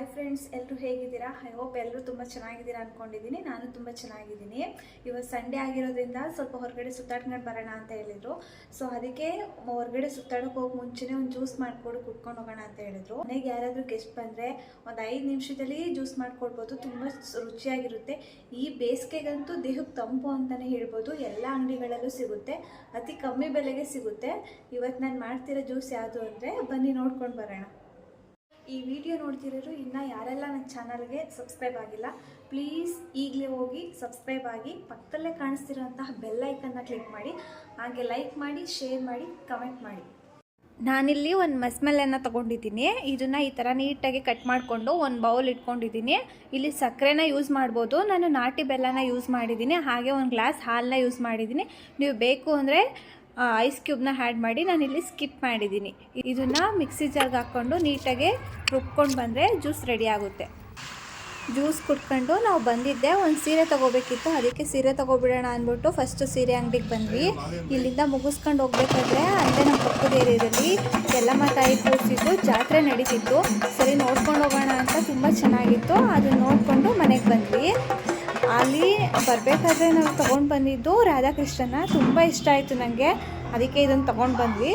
Hi friends ಎಲ್ಲರೂ ಹೇಗಿದ್ದೀರಾ? I hope ಎಲ್ಲರೂ ತುಂಬ ಚೆನ್ನಾಗಿದ್ದೀರಾ ಅಂದ್ಕೊಂಡಿದ್ದೀನಿ ನಾನು ತುಂಬ ಚೆನ್ನಾಗಿದ್ದೀನಿ. ಇವತ್ತು ಸಂಡೇ ಆಗಿರೋದ್ರಿಂದ ಸ್ವಲ್ಪ ಹೊರಗಡೆ ಸುತ್ತಾಡ್ಕೊಂಡು ಬರೋಣ ಅಂತ ಹೇಳಿದರು. ಸೊ ಅದಕ್ಕೆ ಹೊರಗಡೆ ಸುತ್ತಾಡೋಕೆ ಹೋಗಿ ಮುಂಚೆನೇ ಒಂದು ಜ್ಯೂಸ್ ಮಾಡಿಕೊಡು ಕುಟ್ಕೊಂಡು ಹೋಗೋಣ ಅಂತ ಹೇಳಿದ್ರು. ಮನೆಗೆ ಯಾರಾದರೂ ಗೆಸ್ಟ್ ಬಂದರೆ ಒಂದು ಐದು ನಿಮಿಷದಲ್ಲಿ ಜ್ಯೂಸ್ ಮಾಡಿಕೊಡ್ಬೋದು. ತುಂಬ ರುಚಿಯಾಗಿರುತ್ತೆ. ಈ ಬೇಸಿಗೆಗಂತೂ ದೇಹಕ್ಕೆ ತಂಪು ಅಂತಲೇ ಹೇಳ್ಬೋದು. ಎಲ್ಲ ಅಂಗಡಿಗಳಲ್ಲೂ ಸಿಗುತ್ತೆ. ಅತಿ ಕಮ್ಮಿ ಬೆಲೆಗೆ ಸಿಗುತ್ತೆ. ಇವತ್ತು ನಾನು ಮಾಡ್ತಿರೋ ಜ್ಯೂಸ್ ಯಾವುದು ಅಂದರೆ ಬನ್ನಿ ನೋಡ್ಕೊಂಡು ಬರೋಣ. ಈ ವಿಡಿಯೋ ನೋಡ್ತಿರೋರು ಇನ್ನು ಯಾರೆಲ್ಲ ನನ್ನ ಚಾನಲ್ಗೆ ಸಬ್ಸ್ಕ್ರೈಬ್ ಆಗಿಲ್ಲ, ಪ್ಲೀಸ್ ಈಗಲೇ ಹೋಗಿ ಸಬ್ಸ್ಕ್ರೈಬ್ ಆಗಿ ಪಕ್ಕದಲ್ಲೇ ಕಾಣಿಸ್ತಿರೋಂತಹ ಬೆಲ್ಲೈಕನ್ನ ಕ್ಲಿಕ್ ಮಾಡಿ, ಹಾಗೆ ಲೈಕ್ ಮಾಡಿ, ಶೇರ್ ಮಾಡಿ, ಕಮೆಂಟ್ ಮಾಡಿ. ನಾನಿಲ್ಲಿ ಒಂದು ಮಸ್ಮೆಲ್ಲನ್ನು ತೊಗೊಂಡಿದ್ದೀನಿ. ಇದನ್ನು ಈ ಥರ ನೀಟಾಗಿ ಕಟ್ ಮಾಡಿಕೊಂಡು ಒಂದು ಬೌಲ್ ಇಟ್ಕೊಂಡಿದ್ದೀನಿ. ಇಲ್ಲಿ ಸಕ್ಕರೆನ ಯೂಸ್ ಮಾಡ್ಬೋದು. ನಾನು ನಾಟಿ ಬೆಲ್ಲನ ಯೂಸ್ ಮಾಡಿದ್ದೀನಿ. ಹಾಗೆ ಒಂದು ಗ್ಲಾಸ್ ಹಾಲನ್ನ ಯೂಸ್ ಮಾಡಿದ್ದೀನಿ. ನೀವು ಬೇಕು ಅಂದರೆ ಐಸ್ ಕ್ಯೂಬ್ನ ಆ್ಯಡ್ ಮಾಡಿ ನಾನಿಲ್ಲಿ ಸ್ಕಿಪ್ ಮಾಡಿದ್ದೀನಿ. ಇದನ್ನು ಮಿಕ್ಸಿ ಜಾರ್ಗೆ ಹಾಕ್ಕೊಂಡು ನೀಟಾಗಿ ರುಬ್ಕೊಂಡು ಬಂದರೆ ಜ್ಯೂಸ್ ರೆಡಿ ಆಗುತ್ತೆ. ಜ್ಯೂಸ್ ಕುಟ್ಕೊಂಡು ನಾವು ಬಂದಿದ್ದೆ, ಒಂದು ಸೀರೆ ತೊಗೋಬೇಕಿತ್ತು. ಅದಕ್ಕೆ ಸೀರೆ ತೊಗೊಬಿಡೋಣ ಅಂದ್ಬಿಟ್ಟು ಫಸ್ಟು ಸೀರೆ ಅಂಗಡಿಗೆ ಬಂದ್ವಿ. ಇಲ್ಲಿಂದ ಮುಗಿಸ್ಕೊಂಡು ಹೋಗ್ಬೇಕಾದ್ರೆ ಅಲ್ಲೇ ನಮ್ಮ ಪಕ್ಕದ ಏರಿಯಾದಲ್ಲಿ ಎಲ್ಲಮ್ಮ ತಾಯಿ ಕೂರಿಸಿದ್ದು ಜಾತ್ರೆ ನಡೀತಿತ್ತು. ಸರಿ ನೋಡ್ಕೊಂಡು ಹೋಗೋಣ ಅಂತ ತುಂಬ ಚೆನ್ನಾಗಿತ್ತು. ಅದನ್ನು ನೋಡಿಕೊಂಡು ಮನೆಗೆ ಬಂದ್ವಿ. ಅಲ್ಲಿ ಬರಬೇಕಾದ್ರೆ ನಾವು ತೊಗೊಂಡು ಬಂದಿದ್ದು ರಾಧಾಕೃಷ್ಣನ. ತುಂಬ ಇಷ್ಟ ಆಯಿತು ನನಗೆ ಅದಕ್ಕೆ ಇದನ್ನು ತೊಗೊಂಡು ಬಂದ್ವಿ.